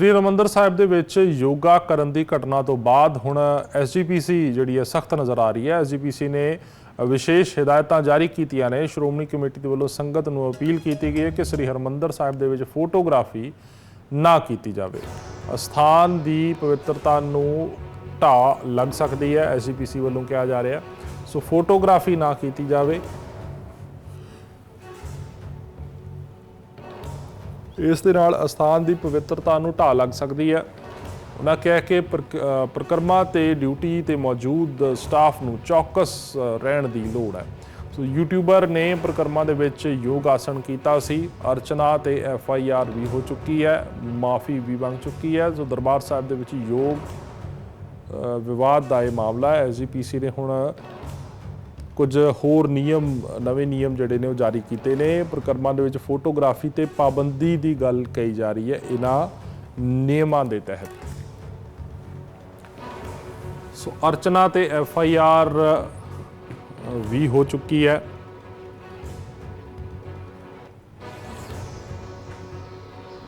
ਸ੍ਰੀ ਹਰਿਮੰਦਰ ਸਾਹਿਬ ਦੇ ਵਿੱਚ ਯੋਗਾ ਕਰਨ ਦੀ ਘਟਨਾ ਤੋਂ ਬਾਅਦ ਹੁਣ ਐਸਜੀਪੀਸੀ ਜਿਹੜੀ ਹੈ ਸਖਤ ਨਜ਼ਰ ਆ ਰਹੀ ਹੈ। ਐਸਜੀਪੀਸੀ ਨੇ ਵਿਸ਼ੇਸ਼ ਹਦਾਇਤਾਂ ਜਾਰੀ ਕੀਤੀਆਂ ਨੇ। ਸ਼੍ਰੋਮਣੀ ਕਮੇਟੀ ਦੇ ਵੱਲੋਂ ਸੰਗਤ ਨੂੰ ਅਪੀਲ ਕੀਤੀ ਗਈ ਹੈ ਕਿ ਸ੍ਰੀ ਹਰਿਮੰਦਰ ਸਾਹਿਬ ਦੇ ਵਿੱਚ ਫੋਟੋਗ੍ਰਾਫੀ ਨਾ ਕੀਤੀ ਜਾਵੇ। ਅਸਥਾਨ ਦੀ ਪਵਿੱਤਰਤਾ ਨੂੰ ਢਾ ਲੱਗ ਸਕਦੀ ਹੈ, ਐਸਜੀਪੀਸੀ ਵੱਲੋਂ ਕਿਹਾ ਜਾ ਰਿਹਾ। ਸੋ ਫੋਟੋਗ੍ਰਾਫੀ ਨਾ ਕੀਤੀ ਜਾਵੇ। ਇਸ ਦੇ ਨਾਲ ਅਸਥਾਨ ਦੀ ਪਵਿੱਤਰਤਾ ਨੂੰ ਢਾਹ ਲੱਗ ਸਕਦੀ ਹੈ। ਉਹਨਾਂ ਕਿਹਾ ਕਿ ਪ੍ਰਕ- ਪ੍ਰਕਰਮਾ ਤੇ ਡਿਊਟੀ ਤੇ ਮੌਜੂਦ ਸਟਾਫ ਨੂੰ ਚੌਕਸ ਰਹਿਣ ਦੀ ਲੋੜ ਹੈ। ਸੋ ਯੂਟਿਊਬਰ ਨੇ ਪ੍ਰਕਰਮਾ ਦੇ ਵਿੱਚ ਯੋਗ ਆਸਣ ਕੀਤਾ ਸੀ। ਅਰਚਨਾ ਤੇ ਐਫ ਆਈ ਆਰ ਵੀ ਹੋ ਚੁੱਕੀ ਹੈ। ਮਾਫੀ ਵੀ ਮੰਗ ਚੁੱਕੀ ਹੈ। ਸੋ ਦਰਬਾਰ ਸਾਹਿਬ ਦੇ ਵਿੱਚ ਯੋਗ ਵਿਵਾਦ ਦਾ ਇਹ ਮਾਮਲਾ ਹੈ। ਐਸਜੀਪੀਸੀ ਨੇ ਹੁਣ ਕੁਝ ਹੋਰ ਨਿਯਮ, ਨਵੇਂ ਨਿਯਮ ਜਿਹੜੇ ਨੇ ਉਹ ਜਾਰੀ ਕੀਤੇ ਨੇ। ਪ੍ਰਕਰਮਾਂ ਦੇ ਵਿੱਚ ਫੋਟੋਗ੍ਰਾਫੀ ਤੇ ਪਾਬੰਦੀ ਦੀ ਗੱਲ ਕਹੀ ਜਾ ਰਹੀ ਹੈ। ਇਹਨਾਂ ਨਿਯਮਾਂ ਦੇ ਤਹਿਤ। ਸੋ ਅਰਚਨਾ ਤੇ ਐਫ ਆਈ ਆਰ ਵੀ ਹੋ ਚੁੱਕੀ ਹੈ।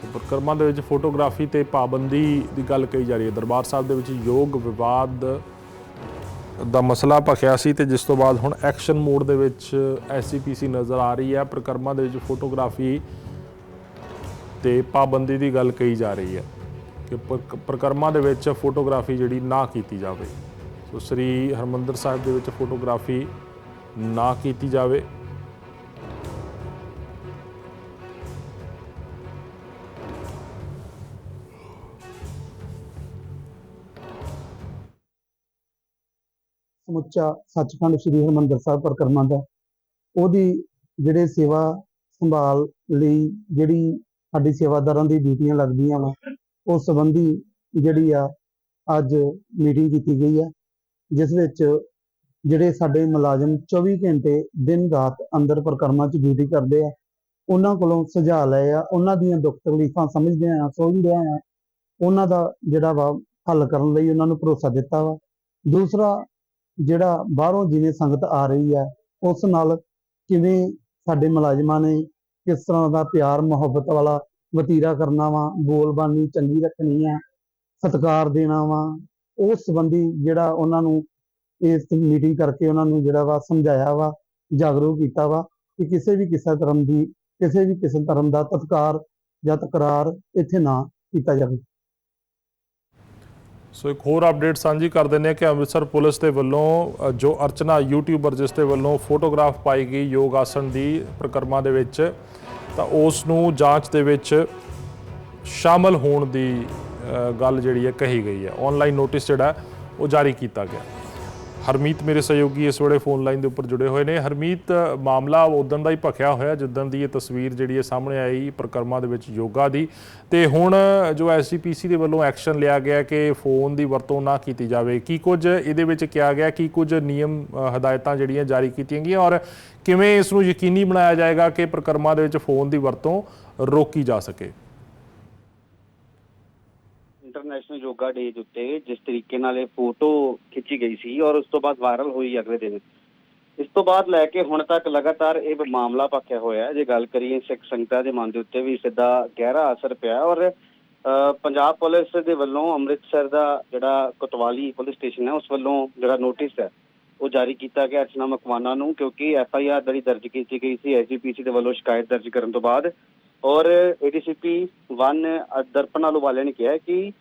ਤੇ ਪ੍ਰਕਰਮਾਂ ਦੇ ਵਿੱਚ ਫੋਟੋਗ੍ਰਾਫੀ ਤੇ ਪਾਬੰਦੀ ਦੀ ਗੱਲ ਕਹੀ ਜਾ ਰਹੀ ਹੈ। ਦਰਬਾਰ ਸਾਹਿਬ ਦੇ ਵਿੱਚ ਯੋਗ ਵਿਵਾਦ ਦਾ ਮਸਲਾ ਭਖਿਆ ਸੀ ਤੇ ਜਿਸ ਤੋਂ ਬਾਅਦ ਹੁਣ ਐਕਸ਼ਨ ਮੋਡ ਦੇ ਵਿੱਚ ਐਸਜੀਪੀਸੀ ਨਜ਼ਰ ਆ ਰਹੀ ਹੈ, ਪ੍ਰਕਰਮਾਂ ਦੇ ਵਿੱਚ ਫੋਟੋਗ੍ਰਾਫੀ ਤੇ ਪਾਬੰਦੀ ਦੀ ਗੱਲ ਕਹੀ ਜਾ ਰਹੀ ਹੈ ਕਿ ਪ੍ਰਕ- ਪ੍ਰਕਰਮਾਂ ਦੇ ਵਿੱਚ ਫੋਟੋਗ੍ਰਾਫੀ ਜਿਹੜੀ ਨਾ ਕੀਤੀ ਜਾਵੇ। ਸੋ ਸ੍ਰੀ ਹਰਮੰਦਰ ਸਾਹਿਬ ਦੇ ਵਿੱਚ ਫੋਟੋਗ੍ਰਾਫੀ ਨਾ ਕੀਤੀ ਜਾਵੇ। ਸਮੁੱਚਾ ਸੱਚਖੰਡ ਸ੍ਰੀ ਹਰਿਮੰਦਰ ਸਾਹਿਬ ਪਰਿਕਰਮਾ ਦਾ ਉਹਦੀ ਜਿਹੜੇ ਸੇਵਾ ਸੰਭਾਲ ਲਈ ਜਿਹੜੀ ਸਾਡੀ ਸੇਵਾਦਾਰਾਂ ਦੀ ਡਿਊਟੀਆਂ ਲੱਗਦੀਆਂ ਵਾ ਉਸ ਸੰਬੰਧੀ ਜਿਹੜੀ ਆ ਅੱਜ ਮੀਟਿੰਗ ਕੀਤੀ ਗਈ ਆ, ਜਿਸ ਵਿੱਚ ਜਿਹੜੇ ਸਾਡੇ ਮੁਲਾਜ਼ਮ 24 ਘੰਟੇ ਦਿਨ ਰਾਤ ਅੰਦਰ ਪਰਿਕਰਮਾ 'ਚ ਡਿਊਟੀ ਕਰਦੇ ਆ, ਉਹਨਾਂ ਕੋਲੋਂ ਸੁਝਾਅ ਲਏ ਆ, ਉਹਨਾਂ ਦੀਆਂ ਦੁੱਖ ਤਕਲੀਫਾਂ ਸਮਝਦੇ ਆ ਸੋਚਦੇ ਆ, ਉਹਨਾਂ ਦਾ ਜਿਹੜਾ ਵਾ ਹੱਲ ਕਰਨ ਲਈ ਉਹਨਾਂ ਨੂੰ ਭਰੋਸਾ ਦਿੱਤਾ ਵਾ। ਦੂਸਰਾ ਜਿਹੜਾ ਬਾਹਰੋਂ ਜਿਵੇਂ ਸੰਗਤ ਆ ਰਹੀ ਹੈ, ਉਸ ਨਾਲ ਕਿਵੇਂ ਸਾਡੇ ਮੁਲਾਜ਼ਮਾਂ ਨੇ ਕਿਸ ਤਰ੍ਹਾਂ ਦਾ ਪਿਆਰ, ਮੁਹੱਬਤ ਵਾਲਾ ਵਤੀਰਾ ਕਰਨਾ ਵਾ, ਬੋਲਬਾਨੀ ਚੰਗੀ ਰੱਖਣੀ ਹੈ ਸਤਿਕਾਰ ਦੇਣਾ ਵਾ, ਉਸ ਸੰਬੰਧੀ ਜਿਹੜਾ ਉਹਨਾਂ ਨੂੰ ਇਸ ਮੀਟਿੰਗ ਕਰਕੇ ਉਹਨਾਂ ਨੂੰ ਜਿਹੜਾ ਵਾ ਸਮਝਾਇਆ ਵਾ, ਜਾਗਰੂਕ ਕੀਤਾ ਵਾ ਕਿ ਕਿਸੇ ਵੀ ਕਿਸੇ ਧਰਮ ਦੀ, ਕਿਸੇ ਵੀ ਕਿਸੇ ਧਰਮ ਦਾ ਤਤਕਾਰ ਜਾਂ ਤਕਰਾਰ ਇੱਥੇ ਨਾ ਕੀਤਾ ਜਾਵੇ। ਸੋ ਇੱਕ ਹੋਰ ਅਪਡੇਟ ਸਾਂਝੀ ਕਰ ਦਿੰਦੇ ਹਾਂ ਕਿ ਅੰਮ੍ਰਿਤਸਰ ਪੁਲਿਸ ਦੇ ਵੱਲੋਂ ਜੋ ਅਰਚਨਾ ਯੂਟਿਊਬਰ ਜਿਸ ਦੇ ਵੱਲੋਂ ਫੋਟੋਗ੍ਰਾਫ ਪਾਈ ਗਈ ਯੋਗ ਆਸਣ ਦੀ ਪ੍ਰਕਰਮਾ ਦੇ ਵਿੱਚ, ਤਾਂ ਉਸ ਨੂੰ ਜਾਂਚ ਦੇ ਵਿੱਚ ਸ਼ਾਮਲ ਹੋਣ ਦੀ ਗੱਲ ਜਿਹੜੀ ਹੈ ਕਹੀ ਗਈ ਹੈ। ਆਨਲਾਈਨ ਨੋਟਿਸ ਜਿਹੜਾ ਉਹ ਜਾਰੀ ਕੀਤਾ ਗਿਆ। ਹਰਮੀਤ ਮੇਰੇ ਸਹਿਯੋਗੀ ਇਸ ਵੇਲੇ ਫੋਨ ਲਾਈਨ ਦੇ ਉੱਪਰ ਜੁੜੇ ਹੋਏ ਨੇ। ਹਰਮੀਤ, ਮਾਮਲਾ ਉਦੋਂ ਦਾ ਹੀ ਭਖਿਆ ਹੋਇਆ, ਜਿੱਦਣ ਦੀ ਇਹ ਤਸਵੀਰ ਜਿਹੜੀ ਹੈ ਸਾਹਮਣੇ ਆਈ ਪ੍ਰਕਰਮਾ ਦੇ ਵਿੱਚ ਯੋਗਾ ਦੀ। ਤੇ ਹੁਣ ਜੋ ਐਸਜੀਪੀਸੀ ਦੇ ਵੱਲੋਂ ਐਕਸ਼ਨ ਲਿਆ ਗਿਆ ਕਿ ਫੋਨ ਦੀ ਵਰਤੋਂ ਨਾ ਕੀਤੀ ਜਾਵੇ, ਕੀ ਕੁਝ ਇਹਦੇ ਵਿੱਚ ਕਿਹਾ ਗਿਆ, ਕੀ ਕੁਝ ਨਿਯਮ ਹਦਾਇਤਾਂ ਜਿਹੜੀਆਂ ਜਾਰੀ ਕੀਤੀਆਂ ਗਈਆਂ ਔਰ ਕਿਵੇਂ ਇਸ ਨੂੰ ਯਕੀਨੀ ਬਣਾਇਆ ਜਾਏਗਾ ਕਿ ਪ੍ਰਕਰਮਾ ਦੇ ਵਿੱਚ ਫੋਨ ਦੀ ਵਰਤੋਂ ਰੋਕੀ ਜਾ ਸਕੇ? ਇੰਟਰਨੈਸ਼ਨਲ ਯੋਗਾ ਡੇ ਦੇ ਉੱਤੇ ਜਿਸ ਤਰੀਕੇ ਨਾਲ ਇਹ ਫੋਟੋ ਖਿੱਚੀ ਗਈ ਸੀ ਔਰ ਉਸ ਤੋਂ ਬਾਅਦ ਵਾਇਰਲ ਹੋਈ ਅਗਲੇ ਦਿਨ। ਇਸ ਤੋਂ ਬਾਅਦ ਲੈ ਕੇ ਹੁਣ ਤੱਕ ਲਗਾਤਾਰ ਇਹ ਮਾਮਲਾ ਪੱਕਿਆ ਹੋਇਆ ਹੈ। ਜੇ ਗੱਲ ਕਰੀਏ ਸਿੱਖ ਸੰਗਤਾਂ ਦੇ ਮਨ ਦੇ ਉੱਤੇ ਵੀ ਸਿੱਧਾ ਗਹਿਰਾ ਅਸਰ ਪਿਆ ਔਰ ਅ, ਪੰਜਾਬ ਪੁਲਿਸ ਦੇ ਵੱਲੋਂ ਅੰਮ੍ਰਿਤਸਰ ਦਾ ਜਿਹੜਾ ਕੋਤਵਾਲੀ ਪੁਲਿਸ ਸਟੇਸ਼ਨ ਹੈ ਉਸ ਵੱਲੋਂ ਜਿਹੜਾ ਨੋਟਿਸ ਹੈ ਉਹ ਜਾਰੀ ਕੀਤਾ ਗਿਆ ਅਰਚਨਾ ਮਕਵਾਨਾ ਨੂੰ ਕਿਉਂਕਿ ਐਫ ਆਈ ਆਰ ਜਿਹੜੀ ਦਰਜ ਕੀਤੀ ਗਈ ਸੀ ਐਸਜੀਪੀਸੀ ਦੇ ਵੱਲੋਂ ਸ਼ਿਕਾਇਤ ਦਰਜ ਕਰਨ ਤੋਂ ਬਾਅਦ। ਔਰ ਏਡੀਸੀਪੀ 1 ਦਰਪਨ ਆਲੂ ਵਾਲਿਆਂ ਨੇ ਕਿਹਾ ਕਿ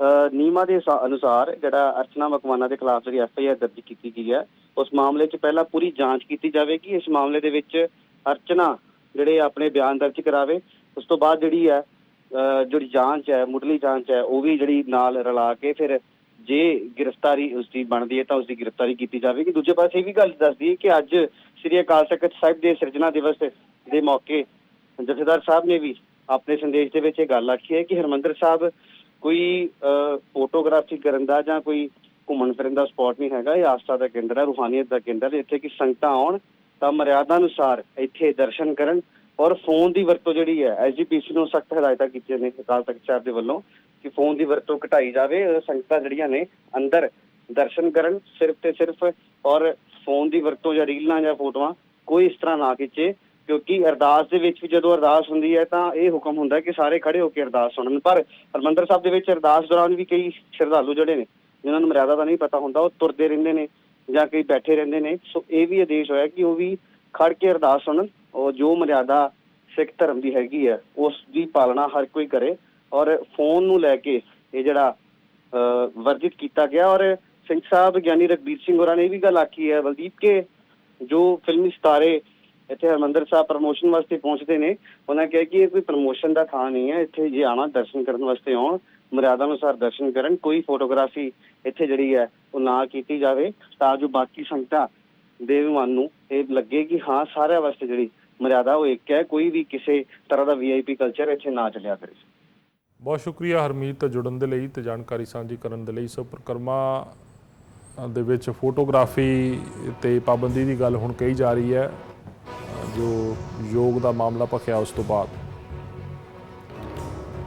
ਅ, ਦੇ ਅਨੁਸਾਰ ਜਿਹੜਾ ਅਰਚਨਾ ਮਕਵਾਨਾ ਦੇ ਖਿਲਾਫ ਜਿਹੜੀ ਐਫ ਦਰਜ ਕੀਤੀ ਗਈ ਹੈ ਉਸ ਮਾਮਲੇ 'ਚ ਪਹਿਲਾਂ ਪੂਰੀ ਜਾਂਚ ਕੀਤੀ ਜਾਵੇਗੀ। ਇਸ ਮਾਮਲੇ ਦੇ ਵਿੱਚ ਅਰਚਨਾ ਜਿਹੜੇ ਆਪਣੇ ਬਿਆਨ ਦਰਜ ਕਰਾਵੇ ਉਸ ਤੋਂ ਬਾਅਦ ਜਿਹੜੀ ਹੈ ਅ, ਜਿਹੜੀ ਜਾਂਚ ਹੈ ਮੁੱਢਲੀ ਜਾਂਚ ਹੈ ਉਹ ਵੀ ਜਿਹੜੀ ਨਾਲ ਰਲਾ ਕੇ ਫਿਰ ਜੇ ਗ੍ਰਿਫਤਾਰੀ ਉਸ ਦੀ ਬਣਦੀ ਹੈ ਤਾਂ ਉਸ ਦੀ ਗ੍ਰਿਫਤਾਰੀ ਕੀਤੀ ਜਾਵੇਗੀ। ਦੂਜੇ ਪਾਸੇ ਇਹ ਵੀ ਗੱਲ ਦੱਸਦੀ ਹੈ ਕਿ ਅੱਜ ਸ੍ਰੀ ਅਕਾਲ ਤਖਤ ਸਾਹਿਬ ਦੇ ਸਿਰਜਣਾ ਦਿਵਸ ਦੇ ਮੌਕੇ ਜਥੇਦਾਰ ਸਾਹਿਬ ਨੇ ਵੀ ਆਪਣੇ ਸੰਦੇਸ਼ ਦੇ ਵਿੱਚ ਇਹ ਗੱਲ ਆਖੀ ਹੈ ਕਿ ਹਰਮੰਦਰ ਸਾਹਿਬ ਕੋਈ ਅ, ਫੋਟੋਗ੍ਰਾਫੀ ਕਰਨ ਦਾ ਜਾਂ ਕੋਈ ਘੁੰਮਣ ਫਿਰਨ ਦਾ ਸਪੌਟ ਨਹੀਂ ਹੈਗਾ। ਇਹ ਆਸਥਾ ਦਾ ਕੇਂਦਰ ਹੈ ਰੂਹਾਨੀਅਤ ਦਾ ਕੇਂਦਰ ਹੈ। ਇੱਥੇ ਕਿ ਸੰਗਤਾਂ ਆਉਣ ਤਾਂ ਮਰਿਆਦਾ ਅਨੁਸਾਰ ਇੱਥੇ ਦਰਸ਼ਨ ਕਰਨ ਔਰ ਫੋਨ ਦੀ ਵਰਤੋਂ ਜਿਹੜੀ ਹੈ ਐਸਜੀਪੀਸੀ ਨੂੰ ਸਖਤ ਹਦਾਇਤਾਂ ਕੀਤੀਆਂ ਨੇ ਅਕਾਲ ਤਖਤ ਸਾਹਿਬ ਦੇ ਵੱਲੋਂ ਕਿ ਫੋਨ ਦੀ ਵਰਤੋਂ ਘਟਾਈ ਜਾਵੇ। ਸੰਗਤਾਂ ਜਿਹੜੀਆਂ ਨੇ ਅੰਦਰ ਦਰਸ਼ਨ ਕਰਨ ਸਿਰਫ ਤੇ ਸਿਰਫ ਔਰ ਫੋਨ ਦੀ ਵਰਤੋਂ ਜਾਂ ਰੀਲਾਂ ਜਾਂ ਫੋਟੋਆਂ ਕੋਈ ਇਸ ਤਰ੍ਹਾਂ ਨਾ ਖਿੱਚੇ। ਕਿਉਂਕਿ ਅਰਦਾਸ ਦੇ ਵਿੱਚ ਵੀ ਜਦੋਂ ਅਰਦਾਸ ਹੁੰਦੀ ਹੈ ਤਾਂ ਇਹ ਹੁਕਮ ਹੁੰਦਾ ਕਿ ਸਾਰੇ ਖੜੇ ਹੋ ਕੇ ਅਰਦਾਸ ਸੁਣਨ। ਪਰ ਹਰਮੰਦਰ ਸਾਹਿਬ ਦੇ ਵਿੱਚ ਅਰਦਾਸ ਦੌਰਾਨ ਵੀ ਕਈ ਸ਼ਰਧਾਲੂ ਜਿਹੜੇ ਨੇ ਜਿਨ੍ਹਾਂ ਨੂੰ ਮਰਿਆਦਾ ਦਾ ਨਹੀਂ ਪਤਾ ਹੁੰਦਾ ਉਹ ਤੁਰਦੇ ਰਹਿੰਦੇ ਨੇ ਜਾਂ ਕਈ ਬੈਠੇ ਰਹਿੰਦੇ ਨੇ। ਸੋ ਇਹ ਵੀ ਆਦੇਸ਼ ਹੋਇਆ ਕਿ ਉਹ ਵੀ ਖੜ ਕੇ ਅਰਦਾਸ ਸੁਣਨ ਔਰ ਜੋ ਮਰਿਆਦਾ ਸਿੱਖ ਧਰਮ ਦੀ ਹੈਗੀ ਹੈ ਉਸ ਦੀ ਪਾਲਣਾ ਹਰ ਕੋਈ ਕਰੇ ਔਰ ਫੋਨ ਨੂੰ ਲੈ ਕੇ ਇਹ ਜਿਹੜਾ ਅਹ, ਵਰਜਿਤ ਕੀਤਾ ਗਿਆ। ਔਰ ਸਿੰਘ ਸਾਹਿਬ ਗਿਆਨੀ ਰਘਬੀਰ ਸਿੰਘ ਹੋਰਾਂ ਨੇ ਇਹ ਵੀ ਗੱਲ ਆਖੀ ਹੈ ਬਲਦੀਪ ਕੇ ਜੋ ਫਿਲਮੀ ਸਿਤਾਰੇ ਇੱਥੇ ਹਰਮੰਦਰ ਸਾਹਿਬ ਪ੍ਰਮੋਸ਼ਨ ਵਾਸਤੇ ਪਹੁੰਚਦੇ ਨੇ। ਉਹਨਾਂ ਕਿਹਾ ਕਿ ਇਹ ਕੋਈ ਪ੍ਰਮੋਸ਼ਨ ਦਾ ਥਾਂ ਨਹੀਂ ਹੈ, ਇੱਥੇ ਜੇ ਆਣਾ ਦਰਸ਼ਨ ਕਰਨ ਵਾਸਤੇ ਆਉਣ, ਮਰਿਆਦਾ ਅਨੁਸਾਰ ਦਰਸ਼ਨ ਕਰਨ, ਕੋਈ ਫੋਟੋਗ੍ਰਾਫੀ ਇੱਥੇ ਜਿਹੜੀ ਹੈ, ਉਹ ਨਾ ਕੀਤੀ ਜਾਵੇ, ਤਾਂ ਜੋ ਬਾਕੀ ਸੰਗਤਾਂ ਦੇ ਵੀ ਮਨ ਨੂੰ ਇਹ ਲੱਗੇ ਕਿ ਹਾਂ, ਸਾਰਿਆਂ ਵਾਸਤੇ ਜਿਹੜੀ ਮਰਿਆਦਾ ਉਹ ਇੱਕ ਹੈ, ਕੋਈ ਵੀ ਕਿਸੇ ਤਰ੍ਹਾਂ ਦਾ ਵੀਆਈਪੀ ਕਲਚਰ ਇੱਥੇ ਨਾ ਚੱਲਿਆ ਕਰੇ। ਬਹੁਤ ਸ਼ੁਕਰੀਆ ਹਰਮੀਤ ਜੁੜਨ ਦੇ ਲਈ ਤੇ ਜਾਣਕਾਰੀ ਸਾਂਝੀ ਕਰਨ ਦੇ ਲਈ। ਸੋ ਪ੍ਰਕਰਮਾ ਦੇ ਵਿੱਚ ਫੋਟੋਗ੍ਰਾਫੀ ਤੇ ਪਾਬੰਦੀ ਦੀ ਗੱਲ ਹੁਣ ਕਹੀ ਜਾ ਰਹੀ ਹੈ। ਜੋ ਯੋਗ ਦਾ ਮਾਮਲਾ ਭਖਿਆ ਉਸ ਤੋਂ ਬਾਅਦ।